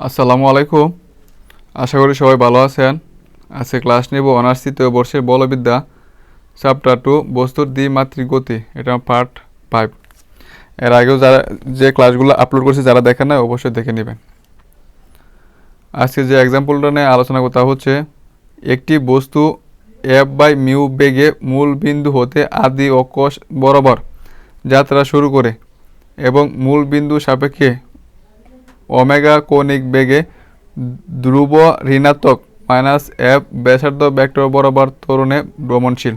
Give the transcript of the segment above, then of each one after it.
আসসালামু আলাইকুম। আশা করি সবাই ভালো আছেন। আজকে ক্লাস নেব অনার্স তৃতীয় বর্ষের বলবিদ্যা, চ্যাপ্টার টু, বস্তুর দ্বিমাত্রিক গতি, এটা পার্ট ফাইভ। এর আগেও যারা যে ক্লাসগুলো আপলোড করছে, যারা দেখেন না অবশ্যই দেখে নেবেন। আজকে যে এক্সাম্পলটা নিয়ে আলোচনা করতে হচ্ছে, একটি বস্তু এফ বাই মিউ বেগে মূল বিন্দু হতে আদি অকশ বরাবর যাত্রা শুরু করে এবং মূল বিন্দু সাপেক্ষে ওমেগা কৌণিক বেগে ধ্রুব ঋণাত্মক মাইনাস এফ ব্যাসার্ধ ভেক্টর বরাবর তরুণে ভ্রমণশীল।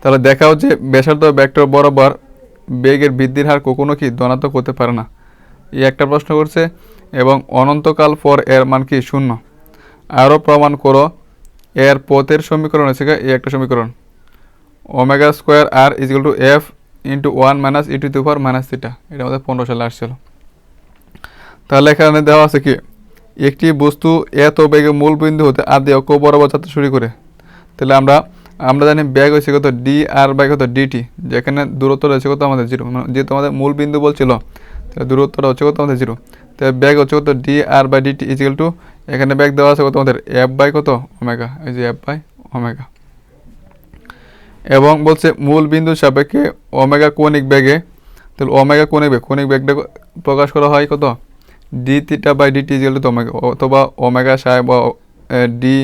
তাহলে দেখাও যে ব্যাসার্ধ ভেক্টর বরাবর বেগের বৃদ্ধির হার কখনো কি ধনাত্মক হতে পারে না? এই একটা প্রশ্ন করছে, এবং অনন্তকাল পর এর মান কি শূন্য? আরও প্রমাণ করো, এর পথের সমীকরণ হচ্ছে এই একটা সমীকরণ। Omega square R equal to F into one minus E to the power minus theta. এটা আমাদের পনেরো সালে আসছিল। তাহলে এখানে দেওয়া আছে কি? একটি বস্তু এত বেগে মূল বিন্দু হতে আদি অক্ষ বরাবর যাত্রা শুরু করে। তাহলে আমরা আমরা জানি ব্যাগ হয়েছে কত? ডি আর বাই কত? ডিটি যেখানে দূরত্ব রয়েছে কত? আমাদের জিরো যেহেতু আমাদের মূল বিন্দু বলছিল, তাহলে দূরত্বটা হচ্ছে কত? আমাদের জিরো তাহলে ব্যাগ হচ্ছে কত? D r by dt equal to এখানে ব্যাগ দেওয়া আছে কত? আমাদের এফ বাই কত? ওমেগা এই যে এফ বাই ওমেগা এবং বলছে মূল বিন্দু সাপেক্ষে ওমেগা কোনিক ব্যাগে তাহলে ওমেগা কোনিক ব্যাগ কোনিক ব্যাগটা প্রকাশ করা হয় কত? D theta by dt equal to omega অথবা ওমেগা সাই বা ডি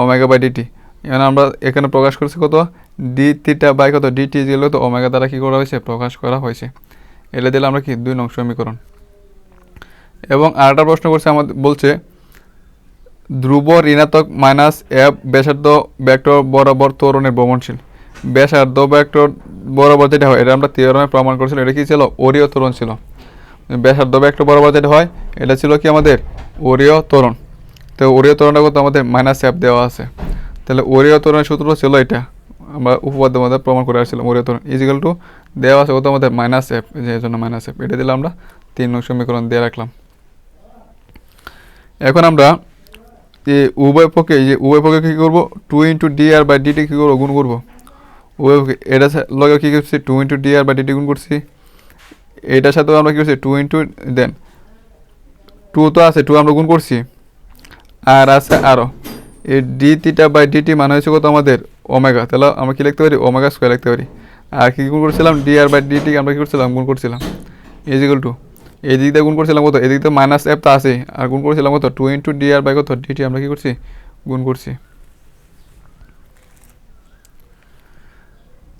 ওমেগা বাই ডিটি এখানে আমরা, এখানে প্রকাশ করছি কত? ডি থিটা বাই কত? ডিটি ইজিক্যাল তো ওমেগা দ্বারা কী করা হয়েছে? প্রকাশ করা হয়েছে। এটা দিলে আমরা কি? দুই নং সমীকরণ। এবং আরেকটা প্রশ্ন করছে আমাদের বলছে, ধ্রুব ঋণাত্মক মাইনাস এফ ব্যাসার্ধ ভেক্টর বরাবর ত্বরণের ভ্রমণশীল। ব্যাসার্ধ ব্যাক্টর বরাবর যেটা হয়, এটা আমরা তিরমে প্রমাণ করেছিলাম, এটা কি ছিল? ওরিও ত্বরণ ছিল। ব্যাসার্ধ ভেক্টর বরাবর যেটা হয়, এটা ছিল কি আমাদের ওরিও ত্বরণ। তো ওরিও ত্বরণটা করতে আমাদের মাইনাস এফ দেওয়া আছে। তাহলে ওরিও ত্বরণের সূত্র ছিল এটা। আমরা উপপাদ্যের মধ্যে প্রমাণ করে আসছিলাম ওরিও ত্বরণ ইজিক্যাল টু দেওয়া আছে কত আমাদের মাইনাস এফ যে জন্য মাইনাস এফ এটা দিলে আমরা, তিন নং সমীকরণ দিয়ে রাখলাম। এখন আমরা যে উভয় পক্ষে যে উভয় পক্ষে কী করব? Two into d r by dt কী করব? গুণ করব। উভয় পক্ষে, এটা লগে কী করছি? Two into d r by dt গুণ করছি। এটার সাথেও আমরা কী করছি? টু ইন্টু দেন টু তো আছে টু আমরা গুণ করছি। আর আছে আরও এই ডি টিটা বাই ডিটি মানে হয়েছে কত আমাদের? ওমেগা তাহলে আমরা কী লিখতে পারি? ওমেগা স্কোয়ার লিখতে পারি। আর কী গুণ করছিলাম? ডি আর বাই ডিটি আমরা কী করছিলাম? গুণ করছিলাম। ইজিক্যাল টু এই দিক দিয়ে গুণ করছিলাম কত? এদিক দিয়ে মাইনাস এফ তো আছে আর গুণ করছিলাম কত? Two into d r by কত? ডিটি আমরা কি করছি? গুণ করছি।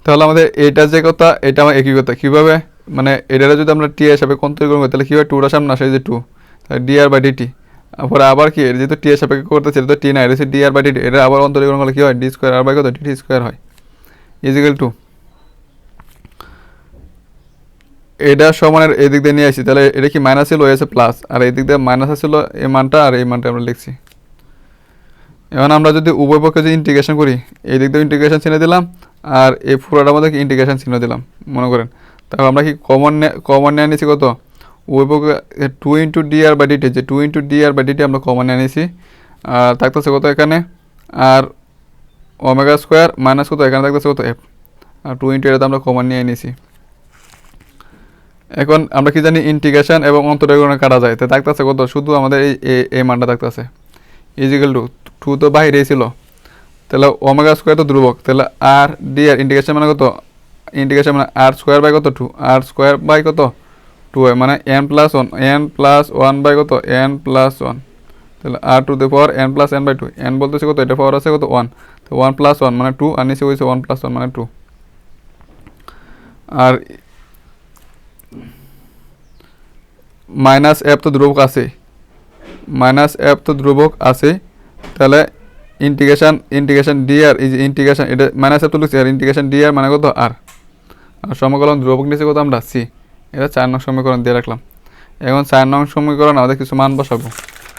তাহলে আমাদের এটা যে কথা, এটা আমার একই কথা। কীভাবে? মানে এটারে যদি আমরা টি হিসাবে কন্তরি করব তাহলে কীভাবে টুটা সামনে আসে যে টু। তাহলে ডি আর বাই ডিটি পরে আবার কি এটা যেহেতু টি এর সাপেক্ষে করতেছে তো টি না, এটা হচ্ছে ডি আর বাই ডিটি এটা আবার অন্তরীকরণ করলে কী হয়? ডি স্কোয়ার আর বাই কত? ডিটি স্কোয়ার হয়। Equal to. এটা সমানের এদিক দিয়ে নিয়ে আসি, তাহলে এটা কি মাইনাস ছিল হয়েছে প্লাস আর এদিক দিয়ে মাইনাস ছিল এই মানটা, আর এই মানটা আমরা লিখছি। এখন আমরা যদি উভয় পক্ষে যদি ইন্টিগ্রেশন করি এই দিক দিয়ে ইন্টিগ্রেশন চিনে দিলাম, আর এই পুরোটার মধ্যে ইন্টিগ্রেশন চিহ্ন দিলাম, মনে করেন। তারপর আমরা কি কমন কমন নিয়ে নিয়েছি কত? পক্ষে two into d r by dt যে two into d r by dt আমরা কমন নিয়ে নিয়েছি আর থাকতেছে কত এখানে? আর ওমেগা স্কোয়ার মাইনাস কত? এখানে থাকতেছে কত? এফ আর টু ইন্টু এটা আমরা কমন নিয়ে নিয়েছি এখন আমরা কি জানি ইন্টিগ্রেশন এবং অন্তরীকরণে কাটা যায়। তো থাকতেছে কত? শুধু আমাদের এই, এই- মানটা থাকতেছে। ইজিক্যাল টু টু তো বাইরেই ছিল। তাহলে ওমেগা স্কোয়ার তো ধ্রুবক। তাহলে আর ডি আর ইন্টিগ্রেশন মানে কত? ইন্টিগ্রেশন মানে আর স্কোয়ার বাই কত? টু আর স্কোয়ার বাই কত? টু মানে n plus one n plus one by কত? এন প্লাস ওয়ান তাহলে r to the power n plus n by two n বলতেছে কত? এটা পাওয়ার আছে কত? ওয়ান তো ওয়ান প্লাস ওয়ান মানে টু আর নিচে ওয়ান প্লাস ওয়ান মানে টু আর মাইনাস এফ তো ধ্রুবক আছে। মাইনাস এফ তো ধ্রুবক আছে। তাহলে ইন্টিগ্রেশন ইন্টিগ্রেশন ডি আর যে ইন্টিগ্রেশন এটা মাইনাস এফ তো লিখছি, আর ইন্টিগ্রেশন ডি আর মানে কত? আর সমকলন ধ্রুবক নিচে কত আমরা সি এটা চার নং সমীকরণ দিয়ে রাখলাম। এখন চার নং সমীকরণ আমাদের কিছু মান বসাবো।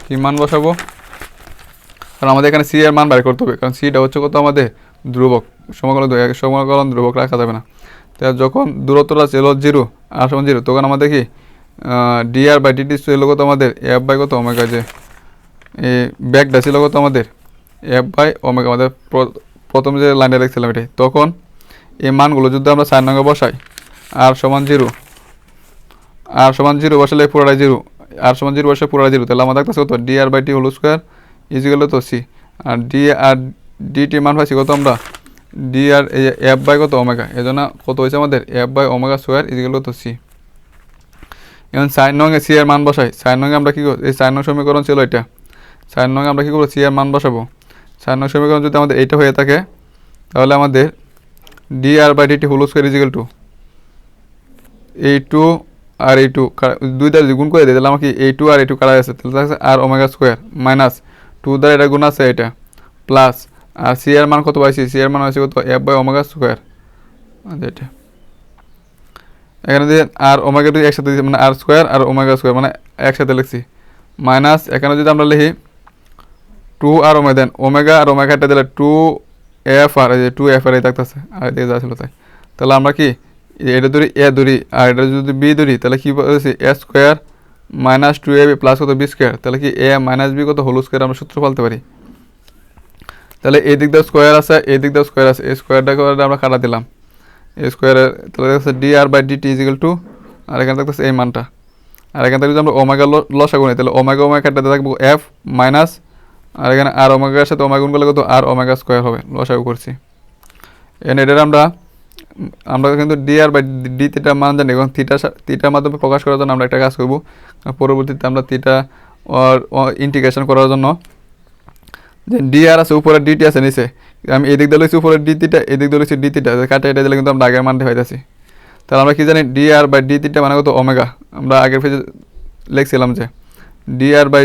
কী মান বসাবো? কারণ আমাদের এখানে সি এর মান বের করতে হবে, কারণ সিটা হচ্ছে কত আমাদের? ধ্রুবক। সমকলন সমকলন ধ্রুবক রাখা যাবে না। তা যখন দূরত্বটা ছিল জিরো, আর সমান জিরো, তখন আমাদের কি ডি আর বাই ডিটি ছিল কত আমাদের? এফ বাই কত? ওমেগা যে এই ব্যাগটা ছিল কত আমাদের? এফ বাই ওমেগা আমাদের প্র- প্রথম যে লাইনটা লিখছিলাম এটাই। তখন এই মানগুলো যদি আমরা চার নঙ্গে বসাই আর সমান জিরো আর সমান জিরো বসালে পুরোটাই জিরো আর সমান জিরো বসে পুরো জিরো, তাহলে আমাদের কাছে কত? D r by t whole square equal to c R D R D T মান পাইছি কত আমরা? ডি আর এফ বাই কত ওমেগা এই জন্য কত হয়েছে আমাদের? F by omega square equal to c এখন সাইন নং সি এর মান বসাই সাইন নং আমরা কী এই সাইন নং সমীকরণ ছিল এটা সাইন নং আমরা কী করব? সি এর মান বসাবো। সাইন নং সমীকরণ যদি আমাদের এইটা হয়ে থাকে, তাহলে আমাদের d r by dt whole square equal to এই টু আর এই টু দুই দ্বারা গুণ করে দিই তাহলে আমাকে এই টু আর এই টু কাটা আছে, তাহলে থাকছে r omega square minus two দ্বারা এটা গুণ আছে এটা প্লাস আর সি এর মান কত পাইছি? সি এর মান হয়েছে কত? এফ বাই ওমেগা স্কোয়ার আচ্ছা এটা। এখানে দিয়ে আর ওমেগা দুই একসাথে মানে আর স্কোয়ার আর ওমেগা স্কোয়ার মানে একসাথে লিখছি। মাইনাস এখানে যদি আমরা লিখি টু আর ওমে দেন ওমেগা আর ওমেগাটা দিলে টু এফ আর এই যে টু এফ আর এই থাকতেছে, আর এদিকে যা ছিল তাই। তাহলে আমরা কি, এটা ধরি এ ধরি, আর এটা যদি বি ধরি, তাহলে কী বলছি? A square minus two a plus কত বি স্কোয়ার তাহলে কি এ মাইনাস বি কত হোল স্কোয়ার আমরা সূত্র ফেলতে পারি? তাহলে এই দিক দিয়ে স্কোয়ার আছে, এই দিক দিয়ে স্কোয়ার আছে। এই স্কোয়ারটা করে আমরা কাটা দিলাম। এই স্কোয়ারের তাহলে দেখছে d r by d t equal to আর এখানে থাকতেছে এই মানটা। আর এখান থেকে আমরা ওমেগা লসা গুনি তাহলে ওমেগা ওমেগাটা থাকব এফ মাইনাস আর এখানে আর ওমেগার সাথে ওমেগা গুণ করলে কত? আর ওমেগা স্কোয়ার হবে। লসাগু করছি। এন এটার আমরা আমরা কিন্তু d r by d theta মান জানি, এবং থিটা থিটার মাধ্যমে প্রকাশ করার জন্য আমরা একটা কাজ করব। পরবর্তীতে আমরা থিটা ইন্টিগ্রেশন করার জন্য যে ডি আর আছে, উপরে ডিটি আছে, নিচে। আমি এদিক দিয়ে লইছি, উপরে ডি থিটা এদিক দিয়ে লইছি ডি থিটা কাটে এটা দিলে কিন্তু আমরা আগের মানটা পাইতেছি। তাহলে আমরা কি জানি? D r by d theta মানে কত? ওমেগা আমরা আগের পেজে লিখছিলাম যে d r by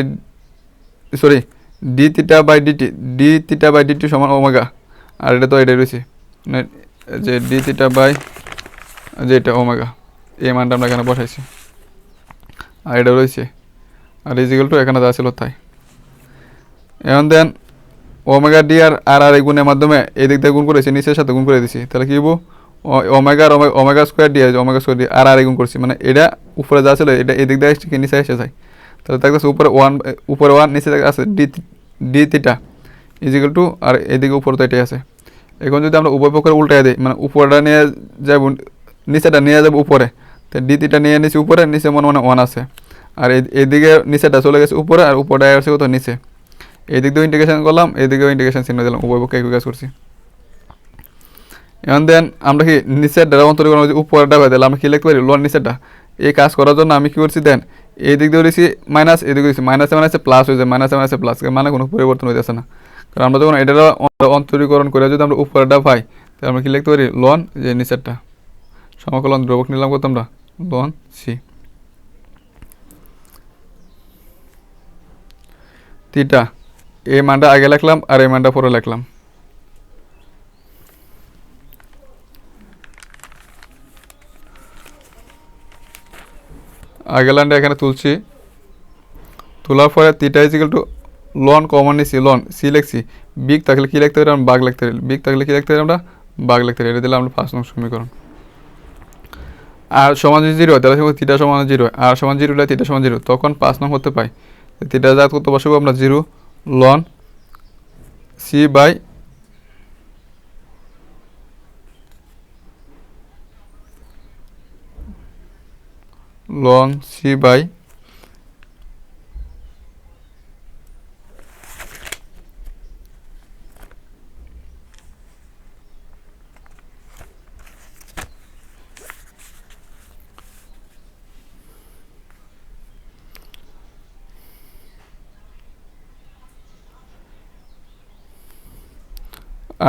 sorry d theta by dt d theta by dt সমান ওমেগা আর এটা তো এটাই রয়েছে। যে ডি থিটা বাই যে এটা ওমেগা এই মানটা আমরা এখানে বসাইছি। আর এটা রয়েছে, আর ইজিক্যাল টু এখানে যা ছিল তাই। এখন দেন ওমেগা ডি আর আর আর এই গুণের মাধ্যমে এই দিক দিয়ে গুণ করেছি, নিচের সাথে গুণ করে দিছি। তাহলে কি হব ওমেগা ওমেগা স্কোয়ার ডি আছে ওমেগা স্কোয়ার ডি আর আর এই গুণ করছি। মানে এটা উপরে যা ছিল, এটা এদিক দিয়ে এসে নিচে এসে যায়। তাহলে থাকতেছে উপরে ওয়ান উপরে ওয়ান নিচে আছে d d theta equal to আর এদিকে উপরে তো এটাই আছে। এখন যদি আমরা উভয় পক্ষের উল্টাই দিই মানে উপরটা নিয়ে যাব নিচেটা নিয়ে যাব উপরে, তো ডি থিটা নিয়ে নিচে উপরে, নিচে মনে মনে ওয়ান আছে। আর এদিকে নিচেটা চলে গেছে উপরে, আর উপরটা আসছে কত নিচে। এই দিক দিয়েও ইন্টিগ্রেশন করলাম এই দিকেও ইন্টিগ্রেশন চিহ্ন দিলাম, উভয় পক্ষে একই কাজ করছি। এখন দেন আমরা কি নিচের দ্বারা অন্তরীকরণ করছি উপরটা দিলাম আমরা কি লিখতে পারি? লোন নিচেরটা। এই কাজ করার জন্য আমি কি করছি দেন এই দিক দিয়ে দিয়েছি মাইনাস এই দিকে দিয়েছি মাইনাসে মাইনাসে প্লাস হয়ে যায় মাইনাসে মাইনাসে প্লাস মানে কোনো পরিবর্তন হইতেছে না। কারণ আমরা যখন এটার অন্তরীকরণ করে যদি আমরা উপরটা পাই, তাহলে আমরা কি লিখতে পারি? লোন যে নিচেরটা। সমাকলন দ্রবক নিলাম কত আমরা? লোন সি তিটা এই মানটা আগে লিখলাম আর এই মানটা পরে লিখলাম। আগে লাইনটা এখানে তুলছি। তোলার পরে তিটা ইজিক্যাল টু লন কমন নিছি লন সি লিখছি। বিগ থাকলে কী লিখতে পারি আমরা? বাঘ লিখতে পারি। বিগ থাকলে কী লিখতে পারি আমরা? বাঘ লিখতে পারি। এটা দিলে আমরা পাঁচ নম্বর সমীকরণ। আর সমান জিরো হয়, তাহলে তিটা সমান জিরো আর সমান জিরো হলে তিটা সমান জিরো তখন পাঁচ নম্বর হতে পাই। তিটা জাত করতে বসবো আমরা? Zero ln c by ln c by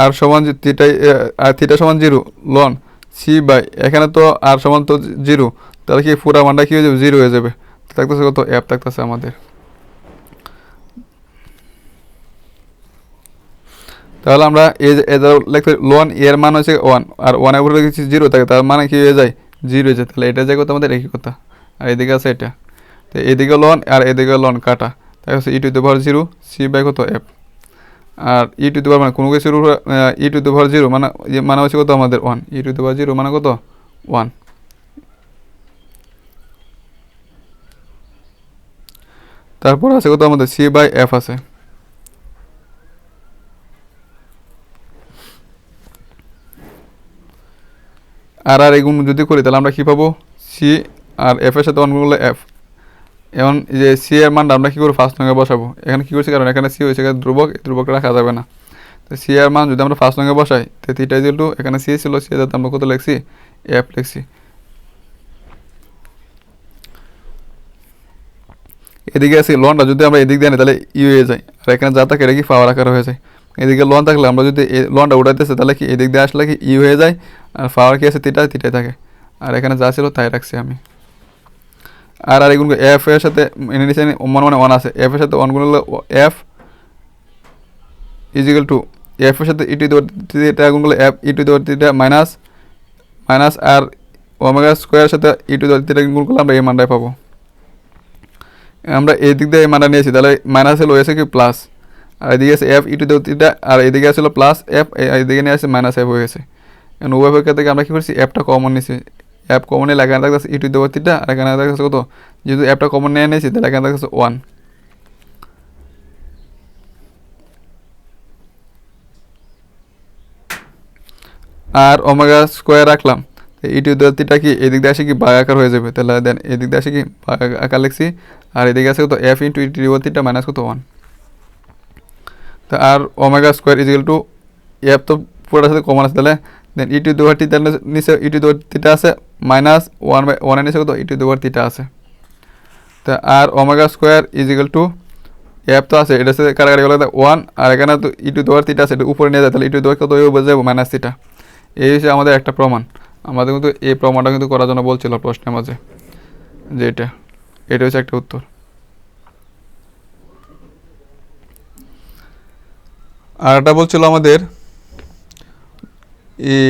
r সমান থিটাই আর থিটা সমান জিরো লন সি বাই, এখানে তো আর সমান তো জিরো তাহলে কি পুরা মানটা কী হয়ে যাবে? জিরো হয়ে যাবে। থাকতেছে কত? অ্যাপ থাকতেছে আমাদের। তাহলে আমরা এই লিখতে লোন এর মান হচ্ছে ওয়ান আর ওয়ানের উপরে লিখেছি জিরো থাকে, তার মানে কি হয়ে যায়? জিরো হয়ে যায়। তাহলে এটা যায় কত আমাদের একই কথা। আর এদিকে আছে এটা। তো এদিকে লোন আর এদিকে লোন কাটা। তাই হচ্ছে e to power zero c by কত app R E to the মানে কোনো কিছুর ই টু দ্য জিরো মানে মানে হচ্ছে কত আমাদের one e to the zero মানে কত? ওয়ান তারপর আছে কত আমাদের? সি বাই এফ আছে। আর আর এগুলো যদি করি, তাহলে আমরা কী পাবো? সি আর এফ এর সাথে করলে এফ এমন যে সি এর মানটা আমরা কী করব? ফার্স্ট নঙ্গে বসাবো। এখানে কী করছি? কারণ এখানে সি হয়েছে ধ্রুবক, এই ধ্রুবকটা রাখা যাবে না। তো সি এর মান যদি আমরা ফার্স্ট নঙ্গে বসাই, তো থিটা ইজিল টু এখানে সি ছিল সি যাতে আমরা কত লিখছি? এফ লিখছি। এদিকে আছে লনটা যদি আমরা এদিক দিয়ে তাহলে ই হয়ে যায়। আর এখানে যা থাকে, এটা কি পাওয়ার আকার হয়ে যায়। এদিকে লন থাকলে আমরা যদি লনটা উঠাইতেছে, তাহলে কি এদিক দিয়ে আসলে কি ই হয়ে যায়? আর পাওয়ার কি আছে? তিটা তিটাই থাকে। আর এখানে যা ছিল, তাই রাখছি আমি। আর আর এগুলো এফ এর সাথে, এনে নিচে মনে মনে ওয়ান আছে। এফ এর সাথে ওয়ান গুণ হলো এফ ইজিক্যাল টু এফ এর সাথে ইটি এটা করলে এফ ইটি দেওয়ার theta minus minus r omega স্কোয়ারের সাথে ইটি দেওয়ার তিটা গুণ করলে আমরা এই মানটাই পাবো। আমরা এই দিক দিয়ে মানটা নিয়েছি, তাহলে মাইনাস হলো এসে কি প্লাস আর এদিকে আছে এফ ইটু তিটা আর এদিকে আসছিল প্লাস এফ এদিকে নিয়ে আসছে মাইনাস এফ হয়ে গেছে। এখন উভয় পক্ষের থেকে আমরা কী করছি? অ্যাপটা কমন নিয়েছি। অ্যাপ কমন এখানে থাকতেছে ইটু দেওয়ার তিটা আর এখানে থাকতেছে কত? যেহেতু অ্যাপটা কমন নিয়ে নিয়েছি, তাহলে এখানে থাকতেছে ওয়ান আর ওমেগা স্কোয়ার রাখলাম। ইটু তিটা কি এদিক দিয়ে আসে কি বাঘ আকার হয়ে যাবে? তাহলে দেন এদিক দিয়ে আসে কি বাঘ আকার লিখছি, আর এদিকে আছে কত এফ ইন্টু ইটি দেওয়ার মাইনাস কত ওয়ান তা r omega square equal to f তো পুরোটার সাথে কমন আছে তাহলে দেন ইটু দেওয়ার তিটা নিচে ইটু তিটা আছে মাইনাস ওয়ান বাই ওয়ানের নিচে কত ইটু দেওয়ার তিটা আছে। তা r omega square equal to f তো আছে, এটা সাথে কারাগারি গেলে ওয়ান আর এখানে তো ইটু দেওয়ার তিটা আছে, এটা উপরে নিয়ে যায়, তাহলে ইটু দেওয়ার কত বোঝা যাব? মাইনাস তিটা এই হচ্ছে আমাদের একটা প্রমাণ। আমাদের কিন্তু এই প্রমাণটা কিন্তু করার জন্য বলছিল প্রশ্নের মাঝে যে এটা এটা হচ্ছে একটা উত্তর। আর একটা বলছিল আমাদের, এই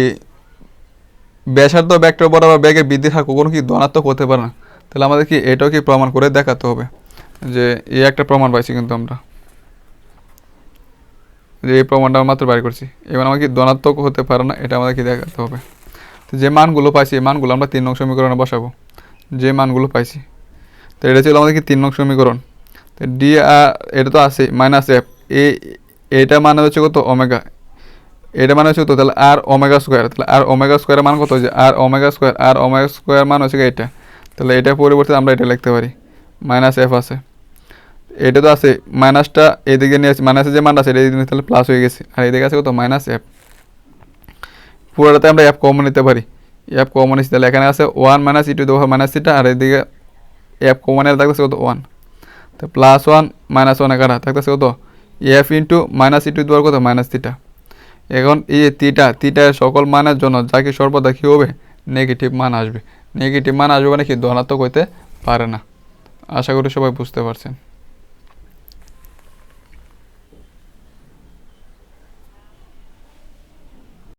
ব্যাসার্ধ ব্যাক্টর বরাবর ব্যাগের বৃদ্ধির হার কখনো কি ধনাত্মক হতে পারে না? তাহলে আমাদের কি এটাও কি প্রমাণ করে দেখাতে হবে? যে এই একটা প্রমাণ পাইছি কিন্তু আমরা। যে এই প্রমাণটা মাত্র বাড়ি করছি। এবার আমাকে কি ধনাত্মক হতে পারে না, এটা আমাদের কি দেখাতে হবে? তো যে মানগুলো পাইছি, এই মানগুলো আমরা তিন নং সমীকরণে বসাবো। যে মানগুলো পাইছি। তো এটা ছিল আমাদের কি তিন নং সমীকরণ? তো ডি এটা তো আছে মাইনাস এফ এ এটা মানে হচ্ছে কত? ওমেগা এটা মানে হচ্ছে কত? তাহলে আর ওমেগা স্কোয়ার তাহলে আর ওমেগা স্কোয়ারের মান কত? হচ্ছে r omega square r omega square মান হচ্ছে এটা? তাহলে এটা পরিবর্তে আমরা এটা লিখতে পারি। মাইনাস এফ আছে। এটা তো আছে মাইনাসটা এদিকে নিয়ে আসছি মাইনাসের যে মানটা আছে, এটা এদিকে তাহলে প্লাস হয়ে গেছে। আর এদিকে আছে কত? মাইনাস এফ পুরোটাতে আমরা এফ কমন নিতে পারি। এফ কমন নিচ্ছি তাহলে এখানে আছে ওয়ান মাইনাস ই ইটু দেবো মাইনাস সিটা আর এদিকে এফ কমনের থাকতেছে কত? ওয়ান তো প্লাস ওয়ান মাইনাস ওয়ান এগারো থাকতেছে কত? এফ ইন্টু মাইনাস ইটু দেওয়ার কত? মাইনাস থিটা এখন এই যে তিটা তিটার সকল মানের জন্য যাকে সর্বদা কী হবে? নেগেটিভ মান আসবে। নেগেটিভ মান আসবে মানে কি? ধনাত্মক হইতে পারে না। আশা করি সবাই বুঝতে পারছেন।